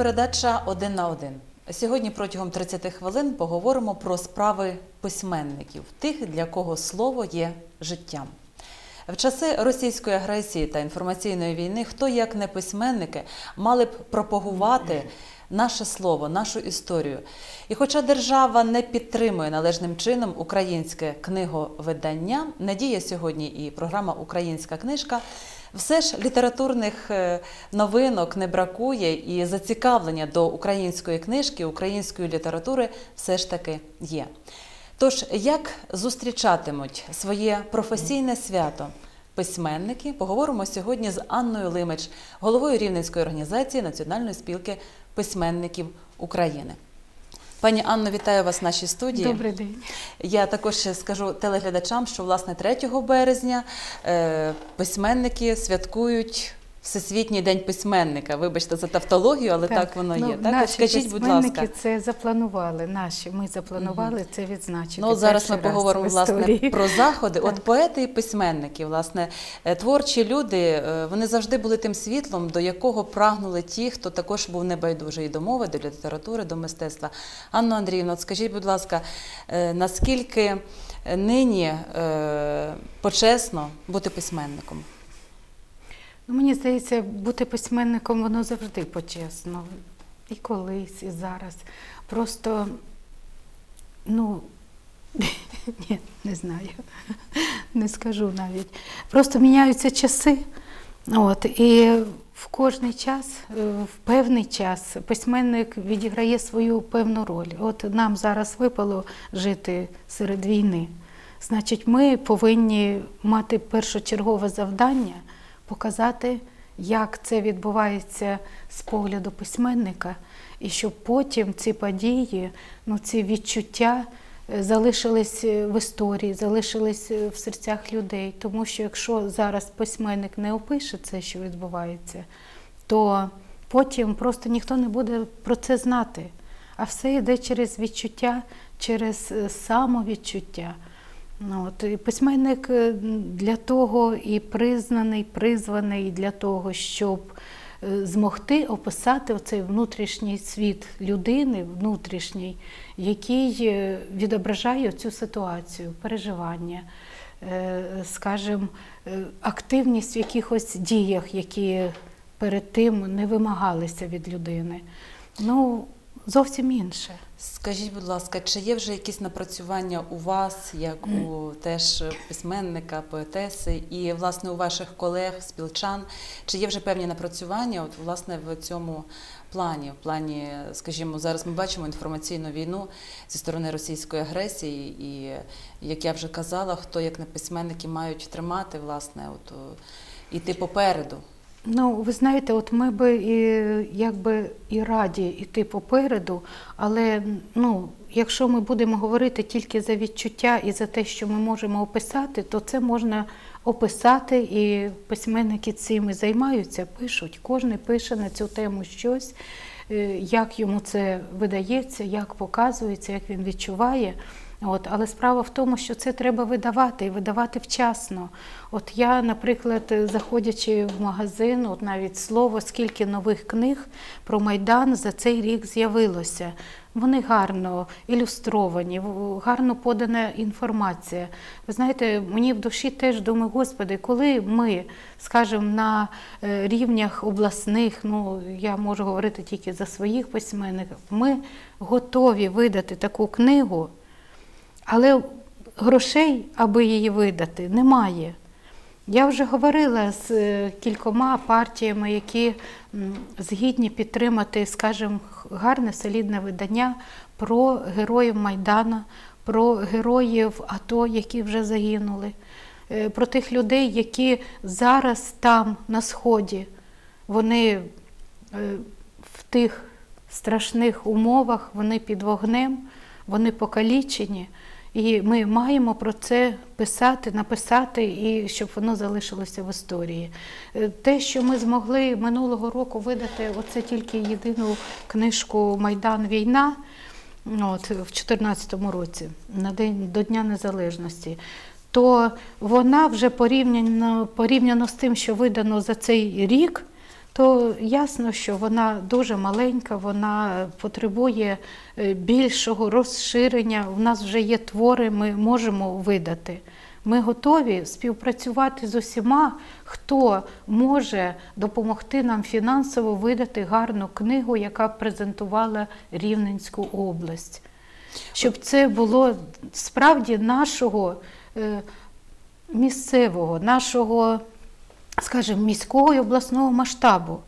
передача Один на один. Сьогодні протягом 30 хвилин поговоримо про справи письменників, тих, для кого слово є життям. В часи російської агресії та інформаційної війни, хто як не письменники мали б пропагувати наше слово, нашу історію. І хоча держава не підтримує належним чином українське книговидання, надія сьогодні і програма Українська книжка. Все ж літературних е, новинок не бракує, і зацікавлення до української книжки, української літератури все ж таки є. Тож, як зустрічатимуть своє професійне свято письменники, поговоримо сьогодні з Анною Лимич, головою Рівненської організації Національної спілки письменників України. Пані Анно, вітаю вас в нашій студії. Добрий день. Я також скажу телеглядачам, що власне 3 березня е, письменники святкують Всесвітній день письменника. Вибачте за тавтологію, але так, воно є. Ну, так, наші скажіть, будь ласка. це запланували. Наші ми запланували це відзначити. Ну, зараз ми поговоримо власне про заходи. От поети і письменники, власне, е, творчі люди, е, вони завжди були тим світлом, до якого прагнули ті, хто також був небайдужий і до мови, до літератури, до мистецтва. Анно Андріївно, от скажіть, будь ласка, е, наскільки нині почесно бути письменником? Ну, мені здається, бути письменником воно завжди почесно. І колись, і зараз. Просто, ну, ні, не знаю, не скажу навіть. Просто міняються часи. От, і в кожний час, е, в певний час письменник відіграє свою певну роль. От нам зараз випало жити серед війни. Значить, ми повинні мати першочергове завдання показати, як це відбувається з погляду письменника, і щоб потім ці події, ну, ці відчуття е, залишились е, в історії, залишились е, в серцях людей. Тому що якщо зараз письменник не опише це, що відбувається, то потім просто ніхто не буде про це знати. А все йде через відчуття, через самовідчуття. От, письменник е, для того і признаний, призваний для того, щоб е, змогти описати оцей внутрішній світ людини, внутрішній, який е, відображає цю ситуацію, переживання, скажімо, активність в якихось діях, які перед тим не вимагалися від людини. Ну, зовсім інше. Скажіть, будь ласка, чи є вже якісь напрацювання у вас, як у теж письменника, поетеси, і власне у ваших колег, спілчан? Чи є вже певні напрацювання? От власне в цьому плані, в плані, скажімо, зараз ми бачимо інформаційну війну зі сторони російської агресії, і як я вже казала, хто як не письменники мають тримати, власне, от іти попереду. Ну, ви знаєте, от ми би і якби і раді йти попереду, але ну, якщо ми будемо говорити тільки за відчуття і за те, що ми можемо описати, то це можна описати, і письменники цим і займаються, пишуть. Кожен пише на цю тему щось, е, як йому це видається, як показується, як він відчуває. От, але справа в тому, що це треба видавати і видавати вчасно. От я, наприклад, заходячи в магазин, от навіть слово, скільки нових книг про Майдан за цей рік з'явилося. Вони гарно ілюстровані, гарно подана інформація. Ви знаєте, мені в душі теж думаю, Господи, коли ми, скажімо, на е, рівнях обласних, ну я можу говорити тільки за своїх письменників, ми готові видати таку книгу. Але грошей, аби її видати, немає. Я вже говорила з е, кількома партіями, які згідні підтримати, скажімо, гарне солідне видання про героїв Майдана, про героїв АТО, які вже загинули, е, про тих людей, які зараз там, на Сході, вони е, в тих страшних умовах, вони під вогнем, вони покалічені. І ми маємо про це писати, написати, і щоб воно залишилося в історії. Е, Те, що ми змогли минулого року видати, оце тільки єдину книжку Майдан Війна. От, в 2014 році, на день до Дня Незалежності, то вона вже порівняно, порівняно з тим, що видано за цей рік, то ясно, що вона дуже маленька, вона потребує е, більшого розширення. У нас вже є твори, ми можемо видати. Ми готові співпрацювати з усіма, хто може допомогти нам фінансово видати гарну книгу, яка презентувала Рівненську область. Щоб це було справді нашого е, місцевого, нашого, скажімо, міського і обласного масштабу.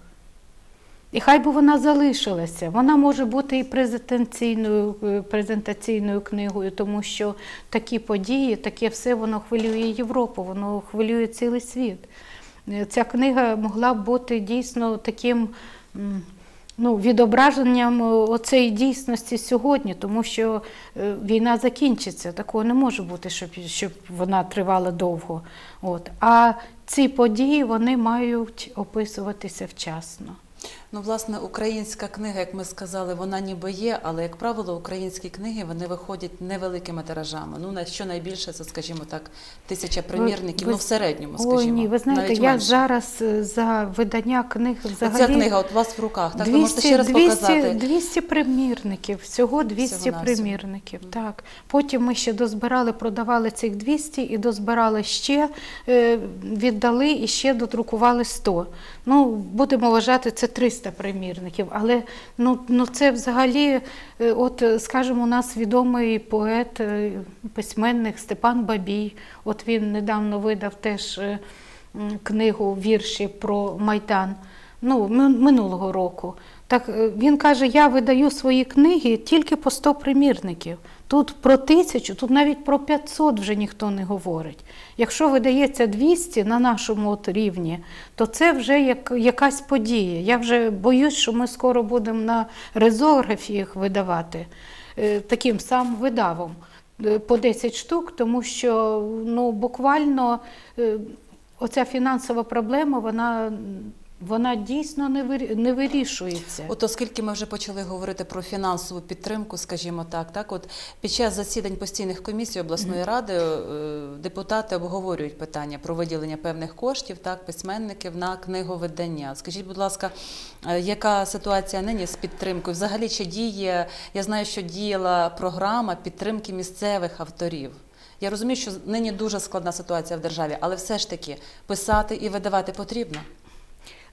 І хай би вона залишилася. Вона може бути і презентаційною, е, презентаційною книгою, тому що такі події, таке все воно хвилює Європу, воно хвилює цілий світ. Е, Ця книга могла б бути дійсно таким ну, відображенням е, оцеї дійсності сьогодні, тому що війна закінчиться. Такого не може бути, щоб, щоб вона тривала довго. От. А ці події вони мають описуватися вчасно. Ну, власне, українська книга, як ми сказали, вона ніби є, але, як правило, українські книги вони виходять невеликими тиражами. Ну, на що найбільше, це, скажімо так, тисяча примірників, ви- ну в середньому, скажімо. ні, ви знаєте, навіть я менше. зараз е, за видання книг взагалі. Оця книга от у вас в руках, так? Ви можете ще раз 200, показати. 200 примірників, всього 200 Всього-навсього. примірників. Так. Потім ми ще дозбирали, продавали цих 200 і дозбирали ще, е, віддали і ще додрукували 100. Ну, будемо вважати, це 300 примірників. Але ну, ну це взагалі, е, от, е, скажімо, у нас відомий поет, е, письменник Степан Бабій. От він недавно видав теж книгу вірші про Майдан ну, минулого року. Так він каже: я видаю свої книги тільки по 100 примірників. Тут про тисячу, тут навіть про 500 вже ніхто не говорить. Якщо видається 200 на нашому от рівні, то це вже як, якась подія. Я вже боюсь, що ми скоро будемо на резографіях видавати е, таким самим видавом е, по 10 штук, тому що ну, буквально е, оця фінансова проблема, вона, вона дійсно не вирі- не вирішується. От оскільки ми вже почали говорити про фінансову підтримку, скажімо так, так от під час засідань постійних комісій обласної ради е, депутати обговорюють питання про виділення певних коштів, так, письменників на книговидання. Скажіть, будь ласка, е, яка ситуація нині з підтримкою? Взагалі чи діє? Я знаю, що діяла програма підтримки місцевих авторів. Я розумію, що нині дуже складна ситуація в державі, але все ж таки писати і видавати потрібно.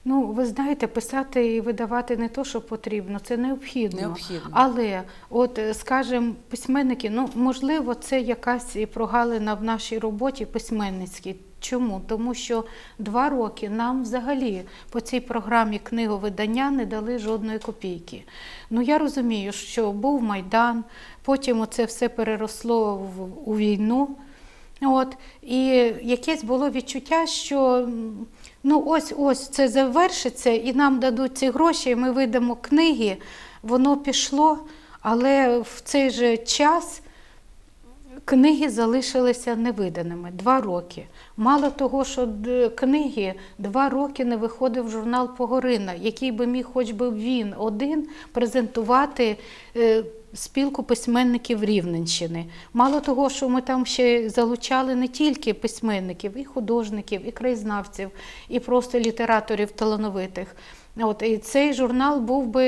Ну, ви знаєте, писати і видавати не то, що потрібно, це необхідно. Необхідно. Але, от, скажімо, письменники, ну, можливо, це якась і прогалина в нашій роботі письменницькій. Чому? Тому що два роки нам взагалі по цій програмі книговидання не дали жодної копійки. Ну я розумію, що був Майдан, потім це все переросло в, у війну. От, і якесь було відчуття, що ну ось ось це завершиться, і нам дадуть ці гроші, і ми видамо книги. Воно пішло, але в цей же час книги залишилися невиданими два роки. Мало того, що книги два роки не виходив журнал Погорина, який би міг, хоч би він один, презентувати. Спілку письменників Рівненщини. Мало того, що ми там ще залучали не тільки письменників, і художників, і краєзнавців, і просто літераторів талановитих. От і цей журнал був би,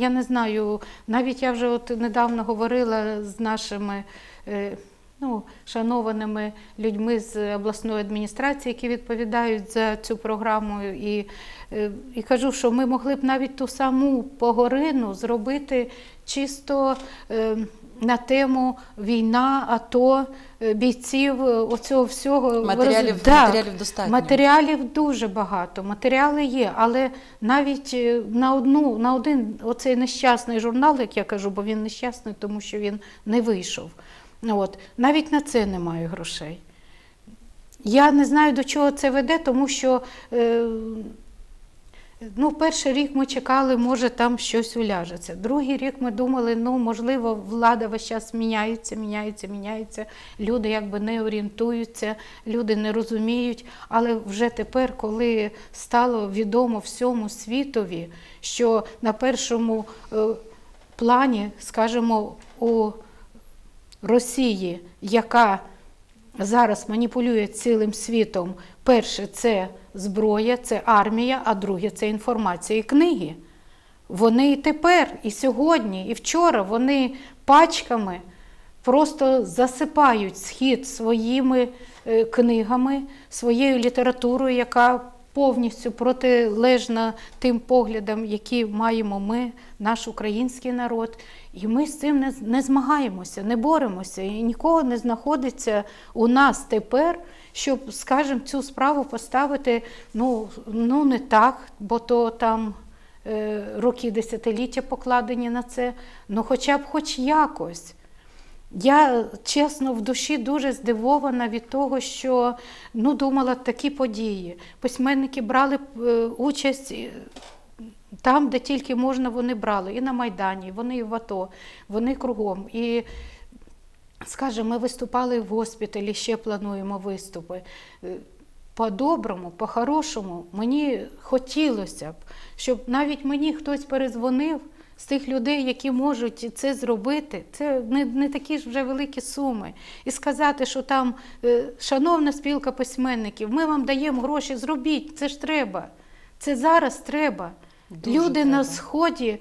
я не знаю, навіть я вже от недавно говорила з нашими. е, Ну, шанованими людьми з обласної адміністрації, які відповідають за цю програму, і, е, і кажу, що ми могли б навіть ту саму погорину зробити чисто е, на тему війна, АТО, е, бійців, е, оцього всього. Матеріалів, Да. матеріалів достатньо. Матеріалів дуже багато, матеріали є, але навіть на одну, на один оцей нещасний журнал, як я кажу, бо він нещасний, тому що він не вийшов. От, навіть на це немає грошей. Я не знаю, до чого це веде, тому що е, ну, перший рік ми чекали, може там щось уляжеться. Другий рік ми думали, ну можливо, влада весь час міняється, міняється, міняється. Люди якби не орієнтуються, люди не розуміють. Але вже тепер, коли стало відомо всьому світові, що на першому е, плані, скажімо, у Росії, яка зараз маніпулює цілим світом. Перше це зброя, це армія, а друге це інформація і книги. Вони і тепер, і сьогодні, і вчора вони пачками просто засипають схід своїми е, книгами, своєю літературою, яка повністю протилежна тим поглядам, які маємо ми, наш український народ. І ми з цим не, не змагаємося, не боремося. І нікого не знаходиться у нас тепер, щоб, скажімо, цю справу поставити ну, ну не так, бо то там е, роки десятиліття покладені на це, ну хоча б хоч якось. Я чесно в душі дуже здивована від того, що ну, думала такі події. Письменники брали е, участь е, там, де тільки можна, вони брали. І на Майдані, вони і в АТО, вони кругом. І, скажімо, ми виступали в госпіталі, ще плануємо виступи. Е, По-доброму, по-хорошому, мені хотілося б, щоб навіть мені хтось перезвонив з тих людей, які можуть це зробити, це не, не такі ж вже великі суми. І сказати, що там, е, шановна спілка письменників, ми вам даємо гроші, зробіть, це ж треба. Це зараз треба. Дуже Люди треба. на сході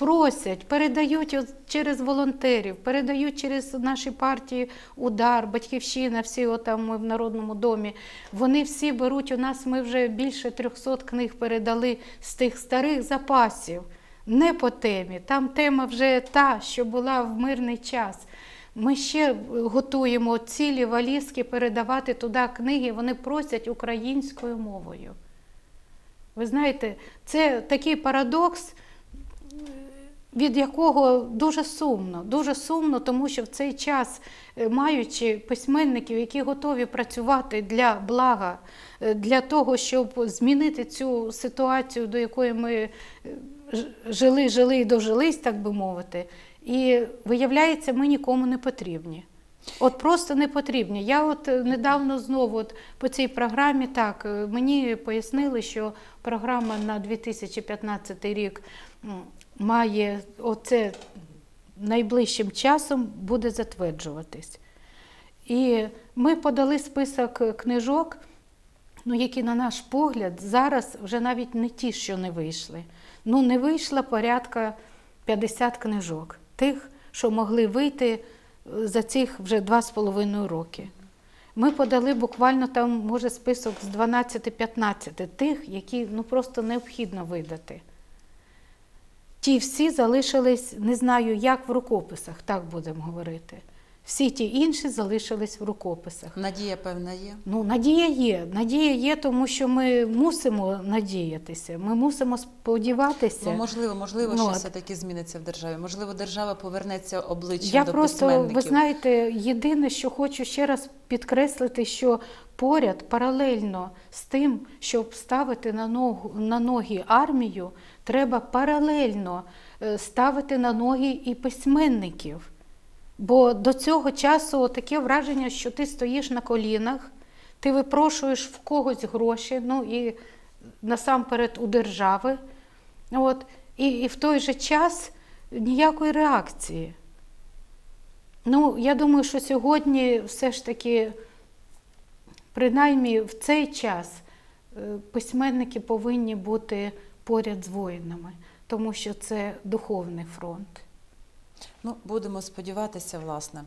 просять, передають через волонтерів, передають через наші партії удар, батьківщина, всі отам ми в Народному домі. Вони всі беруть у нас. Ми вже більше 300 книг передали з тих старих запасів. Не по темі. Там тема вже та, що була в мирний час. Ми ще готуємо цілі валізки передавати туди книги. Вони просять українською мовою. Ви знаєте, це такий парадокс, від якого дуже сумно. Дуже сумно, тому що в цей час, е, маючи письменників, які готові працювати для блага, е, для того, щоб змінити цю ситуацію, до якої ми е, жили, жили і дожились, так би мовити. І виявляється, ми нікому не потрібні. От просто не потрібні. Я от е, недавно знову от по цій програмі так е, мені пояснили, що програма на 2015 рік має оце найближчим часом буде затверджуватись. І ми подали список е, книжок, ну, які, на наш погляд, зараз вже навіть не ті, що не вийшли. Ну, не вийшло порядка 50 книжок, тих, що могли вийти е, за цих вже два з половиною роки. Ми подали буквально там, може, список з 12-15 тих, які ну, просто необхідно видати. Ті всі залишились, не знаю, як в рукописах, так будемо говорити. Всі ті інші залишились в рукописах. Надія, певна, є. Ну, надія є. Надія є, тому що ми мусимо надіятися. Ми мусимо сподіватися. Ну, можливо, можливо, Ну, що все-таки зміниться в державі. Можливо, держава повернеться обличчям Я до просто, письменників. ви знаєте, єдине, що хочу ще раз підкреслити, що поряд паралельно з тим, щоб ставити на, ногу, на ноги армію, треба паралельно е, ставити на ноги і письменників. Бо до цього часу таке враження, що ти стоїш на колінах, ти випрошуєш в когось гроші, ну і насамперед у держави. От, і, і в той же час ніякої реакції. Ну, я думаю, що сьогодні все ж таки, принаймні в цей час, е, письменники повинні бути поряд з воїнами, тому що це духовний фронт. Ну, будемо сподіватися, власне.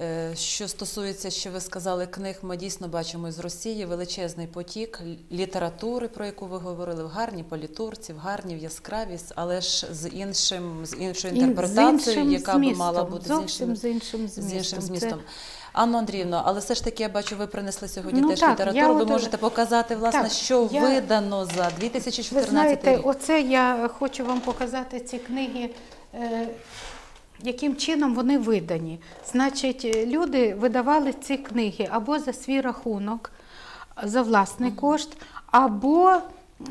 Е, Що стосується, що ви сказали, книг, ми дійсно бачимо з Росії величезний потік літератури, про яку ви говорили, в гарній політурці, в гарній, в яскравій, але ж з іншим, з іншою інтерпретацією, з іншим яка би мала бути з іншим, з іншим з іншим змістом. змістом. Це- Анно Андріївно, але все ж таки я бачу, ви принесли сьогодні Ну теж так, літературу. ви от- можете показати, власне, так, що я- видано за Ви 2014 знаєте, рік. оце я хочу вам показати ці книги, е, яким чином вони видані. Значить, е, люди видавали ці книги або за свій рахунок, за власний кошт, або,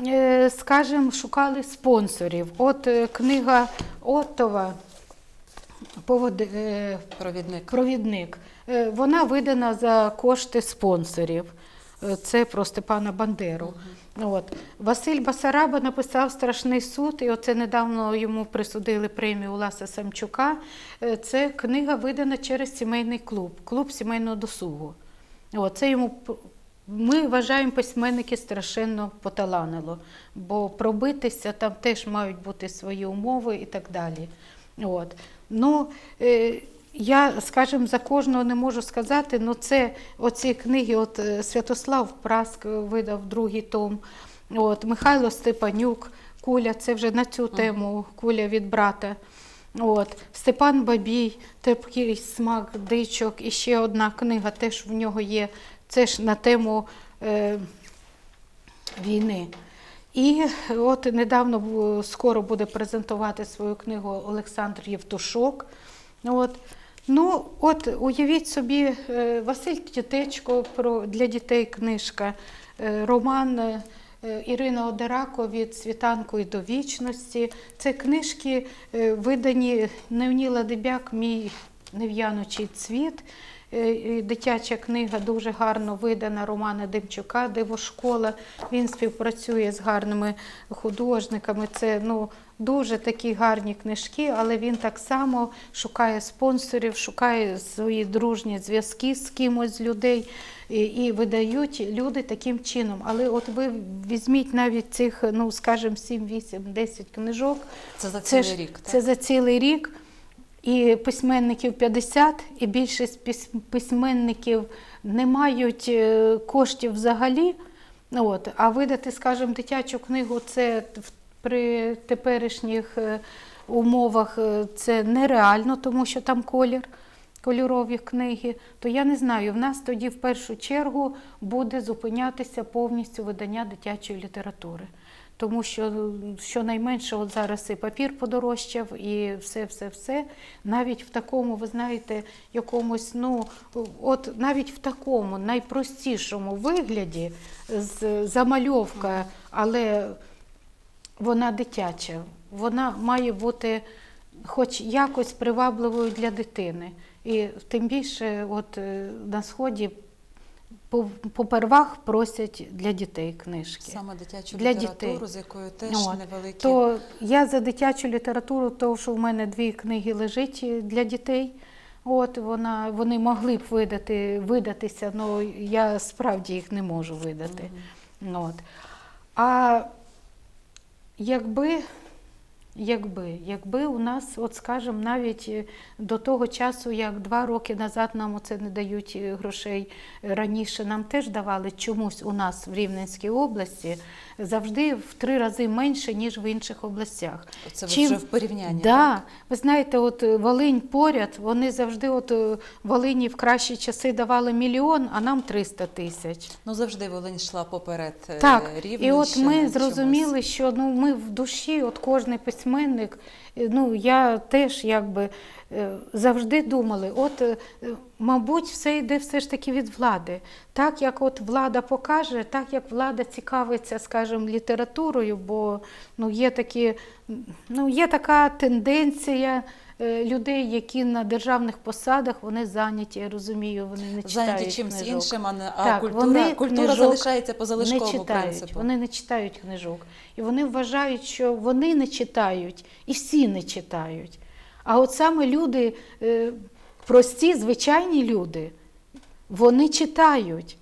е, скажімо, шукали спонсорів. От е, книга Оттова повод- Провідник. провідник. Вона видана за кошти спонсорів. Це про Степана Бандеру. От. Василь Басараба написав Страшний суд, і оце недавно йому присудили премію Уласа Самчука. Е, Це книга видана через сімейний клуб, клуб сімейного досугу. От, йому ми вважаємо письменники страшенно поталанило, бо пробитися там теж мають бути свої умови і так далі. От. Ну, е, я, скажімо, за кожного не можу сказати, ну це оці книги, от е, Святослав Праск видав другий том, от, Михайло Степанюк, Куля, це вже на цю тему, Куля від брата. От, Степан Бабій, терпкий смак дичок, і ще одна книга теж в нього є, це ж на тему е, війни. І от недавно скоро буде презентувати свою книгу Олександр Євтушок. От. Ну, от уявіть собі, е, Василь Тітечко про, для дітей книжка, е, роман Ірини Ірина Одерако від світанку і до вічності. Це книжки е, видані Невніла Дебяк, мій нев'янучий цвіт. Е, Дитяча книга дуже гарно видана Романа Демчука, Дивошкола. Він співпрацює з гарними художниками. Це ну, дуже такі гарні книжки, але він так само шукає спонсорів, шукає свої дружні зв'язки з кимось з людей і, і видають люди таким чином. Але от ви візьміть навіть цих, ну скажімо, 7, 8, 10 книжок. Це за цілий ж, рік, так? це за цілий рік. І письменників 50, і більшість письменників не мають е, коштів взагалі. От, а видати, скажімо, дитячу книгу це при теперішніх е, умовах е, це нереально, тому що там колір, кольорові книги. То я не знаю, в нас тоді в першу чергу буде зупинятися повністю видання дитячої літератури. Тому що щонайменше от зараз і папір подорожчав, і все, все, все. Навіть в такому, ви знаєте, якомусь, ну, от навіть в такому найпростішому вигляді з замальовка, але вона дитяча, вона має бути хоч якось привабливою для дитини. І тим більше, от е, на сході попервах просять для дітей книжки. Саме дитячу Для літературу, дітей. з якою теж От. невеликі. То я за дитячу літературу, то що в мене дві книги лежить для дітей. От вона, вони могли б видати, видатися, але я справді їх не можу видати. От. А якби, якби, якби у нас, от скажімо, навіть е, до того часу, як два роки назад нам оце не дають е, грошей, е, раніше нам теж давали чомусь у нас в Рівненській області завжди в три рази менше, ніж в інших областях. Це Чим- вже в порівнянні. Да. так? Ви знаєте, от Волинь поряд, вони завжди, от Волині в кращі часи давали мільйон, а нам 300 тисяч. Ну завжди Волинь йшла поперед Так, і от ми чомусь. зрозуміли, що ну ми в душі, от кожний письменник, ну я теж якби е, завжди думали, от е, мабуть, все йде все ж таки від влади. Так як от влада покаже, так як влада цікавиться, скажімо, літературою, бо ну є такі, ну є така тенденція. Е, Людей, які на державних посадах, вони зайняті, я розумію, вони не читають Зайняті чимось книжок. іншим, а, не, а Так, культура, вони культура залишається по не залишковому читають, принципу. вони не читають книжок. І вони вважають, що вони не читають, і всі не читають. А от саме люди, е, прості, звичайні люди, вони читають.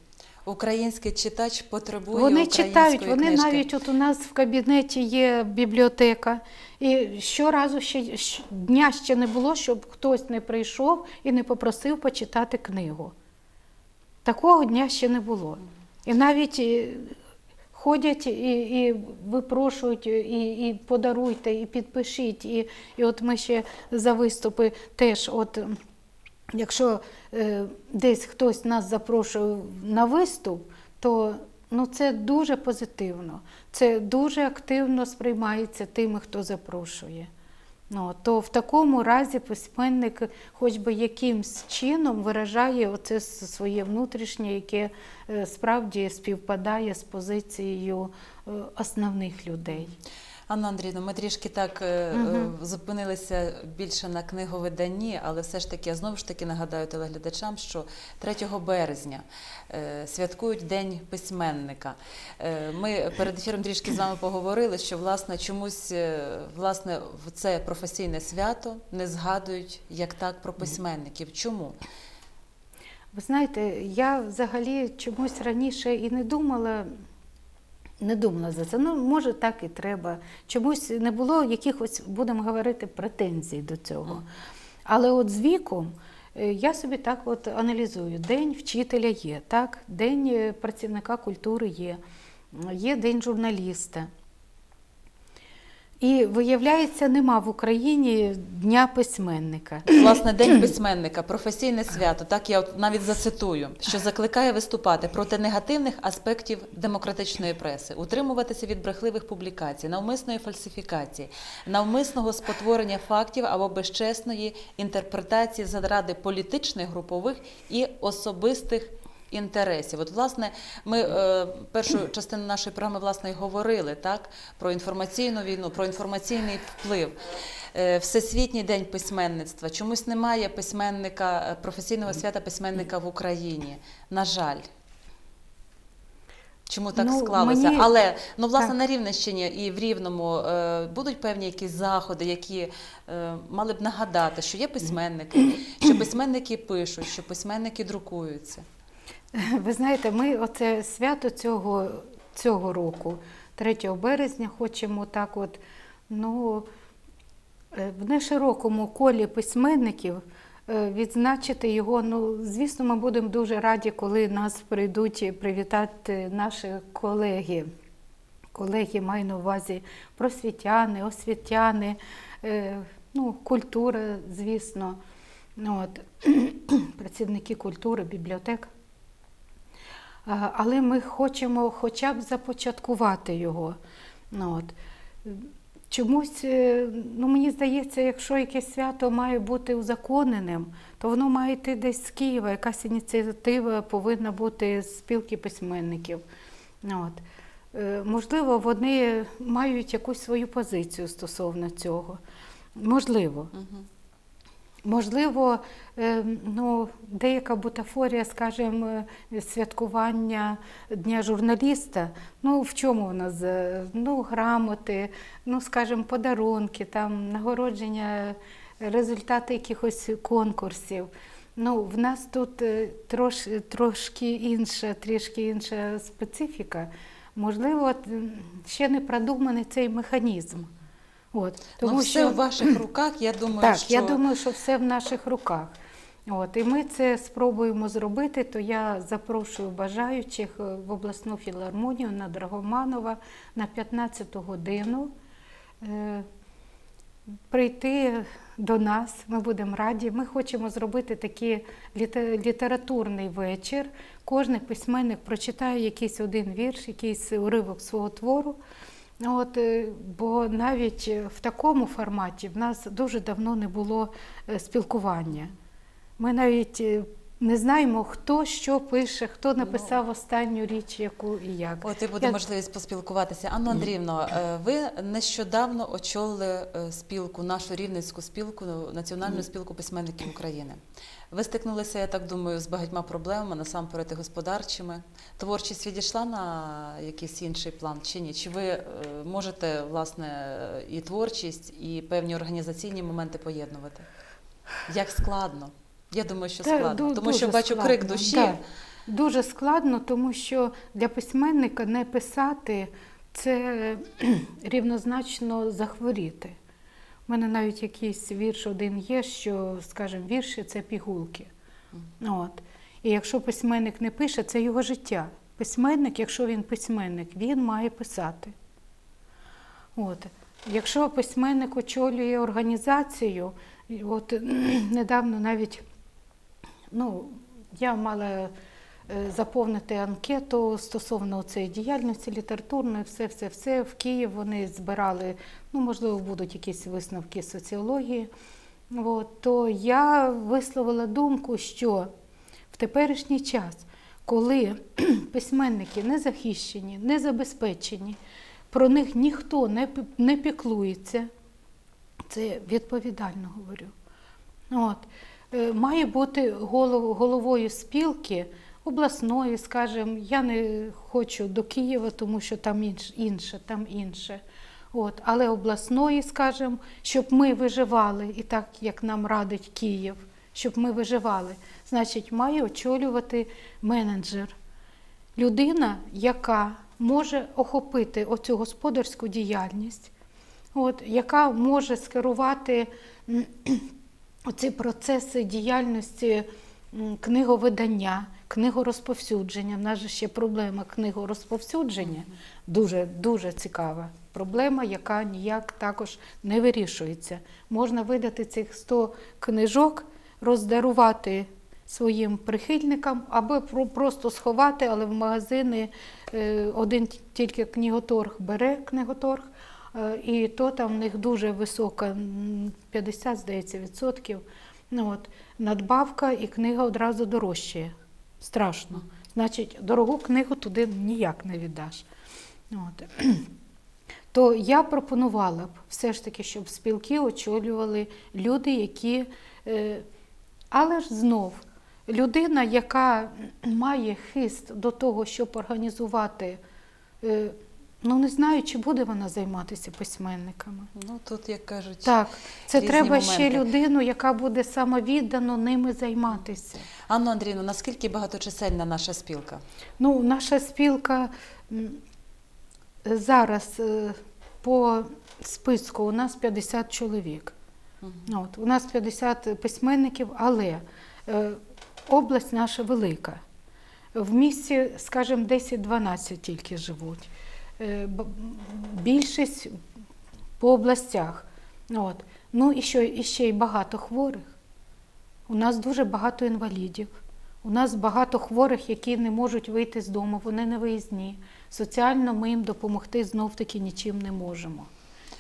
Український читач потребує Вони читають, вони книжки. навіть от у нас в кабінеті є бібліотека. І щоразу ще дня ще не було, щоб хтось не прийшов і не попросив почитати книгу. Такого дня ще не було. І навіть е, ходять і, і випрошують, і, і подаруйте, і підпишіть. І, і от ми ще за виступи теж, от якщо е, десь хтось нас запрошує на виступ, то ну, це дуже позитивно. Це дуже активно сприймається тими, хто запрошує. Ну, то в такому разі письменник хоч би якимсь чином виражає оце своє внутрішнє, яке е, справді співпадає з позицією е, основних людей. Анна Андрійовна, ми трішки так е, зупинилися більше на книговиданні, але все ж таки я знову ж таки нагадаю телеглядачам, що 3 березня е, святкують День письменника. Ми перед ефіром трішки з вами поговорили, що власне чомусь власне в це професійне свято не згадують як так про письменників. Чому? Ви знаєте, я взагалі чомусь раніше і не думала, не думала за це. Ну, може, так і треба. Чомусь не було якихось, будемо говорити, претензій до цього. Але от з віком е, я собі так от аналізую: День вчителя є, так? День е, працівника культури є, є День журналіста. І виявляється, нема в Україні Дня письменника. Власне, День письменника, професійне свято, так я от навіть зацитую, що закликає виступати проти негативних аспектів демократичної преси, утримуватися від брехливих публікацій, навмисної фальсифікації, навмисного спотворення фактів або безчесної інтерпретації заради політичних, групових і особистих. Інтересів, от власне, ми е, першу частину нашої програми власне і говорили так про інформаційну війну, про інформаційний вплив. Е, Всесвітній день письменництва. Чомусь немає письменника, е, професійного свята письменника в Україні. На жаль. Чому так Ну, склалося? мені- Але ну, власне Так. на Рівненщині і в Рівному е, будуть певні якісь заходи, які е, мали б нагадати, що є письменники, що письменники пишуть, що письменники друкуються. Ви знаєте, ми оце свято цього, цього року, 3 березня, хочемо так от, ну, е, в неширокому колі письменників е, відзначити його. Ну, звісно, ми будемо дуже раді, коли нас прийдуть привітати наші колеги. Колеги маю на увазі просвітяни, освітяни, е, ну, культура, звісно, ну, от, працівники культури, бібліотек. Але ми хочемо хоча б започаткувати його. Ну, от. Чомусь, е, ну мені здається, якщо якесь свято має бути узаконеним, то воно має йти десь з Києва. Якась ініціатива повинна бути з спілки письменників. Ну, От. Е, Можливо, вони мають якусь свою позицію стосовно цього. Можливо. Мгм. Можливо, е, ну, деяка бутафорія, скажімо, святкування Дня журналіста. Ну, в чому вона? Ну, грамоти, ну, скажімо, подарунки, там, нагородження, результати якихось конкурсів. Ну, в нас тут е, трош, трошки інша, трішки інша специфіка. Можливо, ще не продуманий цей механізм. От, ну, все в ваших руках, я думаю, так, що я думаю, що все в наших руках. От, і ми це спробуємо зробити, то я запрошую бажаючих е, в обласну філармонію на Драгоманова на 15 годину. Е, Прийти до нас, ми будемо раді. Ми хочемо зробити такий літе- літературний вечір. Кожний письменник прочитає якийсь один вірш, якийсь уривок свого твору. От, е, бо навіть е, в такому форматі в нас дуже давно не було е, спілкування. Ми навіть не знаємо, хто що пише, хто написав останню річ, яку і як. От і буде Я- можливість поспілкуватися. Анно Андріївно, ви нещодавно очолили спілку, нашу рівненську спілку, Національну спілку письменників України. Ви стикнулися, я так думаю, з багатьма проблемами, насамперед і господарчими. Творчість відійшла на якийсь інший план чи ні? Чи ви е, можете власне і творчість, і певні організаційні моменти поєднувати? Як складно? Я думаю, що Та, складно, ду- тому що бачу крик душі. да. Дуже складно, тому що для письменника не писати це рівнозначно захворіти. У мене навіть якийсь вірш один є, що, скажімо, вірші це пігулки. От. І якщо письменник не пише, це його життя. Письменник, якщо він письменник, він має писати. От. Якщо письменник очолює організацію, от недавно навіть ну, я мала заповнити анкету стосовно цієї діяльності літературної, все, все, все. В Київ вони збирали, ну, можливо, будуть якісь висновки соціології. От, то я висловила думку, що в теперішній час, коли письменники не захищені, не забезпечені, про них ніхто не, не піклується, це відповідально говорю. От. Е, Має бути голов- головою спілки обласної, скажімо, я не хочу до Києва, тому що там інше, там інше. От. Але обласної, скажімо, щоб ми виживали, і так як нам радить Київ, щоб ми виживали. Значить, має очолювати менеджер. Людина, яка може охопити оцю господарську діяльність, от, яка може скерувати м, оці процеси діяльності книговидання, книгорозповсюдження. В нас же ще проблема книгорозповсюдження дуже, дуже цікава. Проблема, яка ніяк також не вирішується. Можна видати цих 100 книжок, роздарувати своїм прихильникам, або просто сховати, але в магазини е, один тільки книготорг бере книготорг, е, і то там в них дуже висока, 50, здається, відсотків. Ну, от, надбавка і книга одразу дорожчає. Страшно. Значить, дорогу книгу туди ніяк не віддаш. От. То я пропонувала б все ж таки, щоб спілки очолювали люди, які. е, Але ж знов, людина, яка має хист до того, щоб організувати, е, ну не знаю, чи буде вона займатися письменниками. Ну тут, як кажуть, Так, це різні треба ще людину, яка буде самовіддано ними займатися. Анно Андріївно, наскільки багаточисельна наша спілка? Ну, наша спілка зараз е, по списку у нас 50 чоловік. Мгм. От, у нас 50 письменників, але е, область наша велика. В місті, скажімо, 10-12 тільки живуть. Е, більшість по областях. От. Ну і що, і ще й багато хворих. У нас дуже багато інвалідів. У нас багато хворих, які не можуть вийти з дому, вони не виїзні. Соціально ми їм допомогти знов-таки нічим не можемо.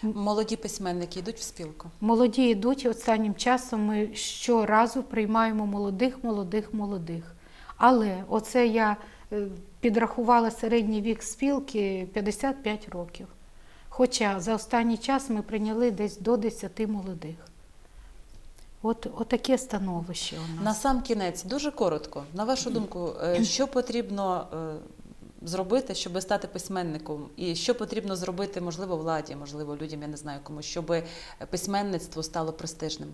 Молоді письменники йдуть в спілку. Молоді йдуть, і останнім часом ми щоразу приймаємо молодих, молодих, молодих. Але оце я е, підрахувала середній вік спілки 55 років. Хоча за останній час ми прийняли десь до 10 молодих. От, отаке становище у нас. На сам кінець, дуже коротко, на вашу думку, е, що потрібно е, зробити, щоб стати письменником? І що потрібно зробити, можливо, владі, можливо, людям, я не знаю кому, щоб письменництво стало престижним?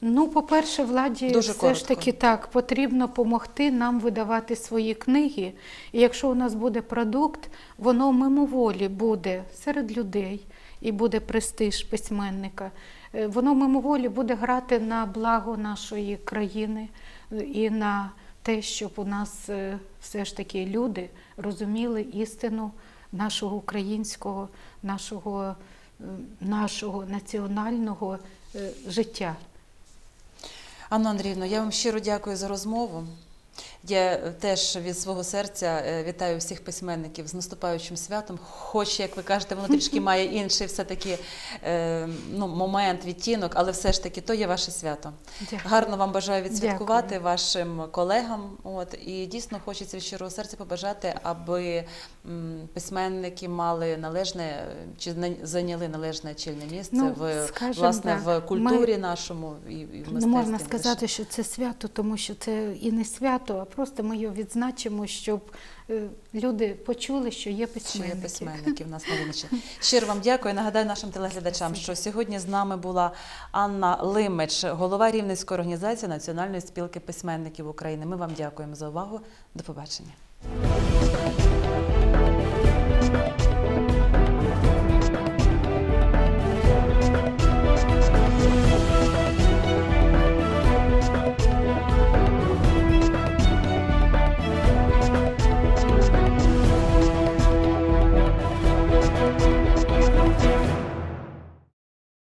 Ну, по-перше, владі Дуже все коротко. ж таки так, потрібно допомогти нам видавати свої книги. І якщо у нас буде продукт, воно мимоволі буде серед людей і буде престиж письменника. Е, Воно мимоволі буде грати на благо нашої країни і на те, щоб у нас е, все ж таки люди розуміли істину нашого українського, нашого, е, нашого національного життя. Анна Андріївна, я вам щиро дякую за розмову. Я е, теж від свого серця е, вітаю всіх письменників з наступаючим святом. Хоч, як ви кажете, воно трішки має інший все-таки е, ну, момент, відтінок, але все ж таки то є ваше свято. Дякую. Гарно вам бажаю відсвяткувати Дякую. вашим колегам. От і дійсно хочеться від щирого серця побажати, аби письменники мали належне чи зайняли належне чільне місце Ну, в скажем, власне да. в культурі нашому і, і в Не можна сказати, що це свято, тому що це і не свято, а просто ми його відзначимо, щоб е, люди почули, що є Що є письменники. письменники в нас на Вінниччині. Щиро вам дякую. Нагадаю нашим телеглядачам, що сьогодні з нами була Анна Лимеч, голова Рівненської організації Національної спілки письменників України. Ми вам дякуємо за увагу. До побачення.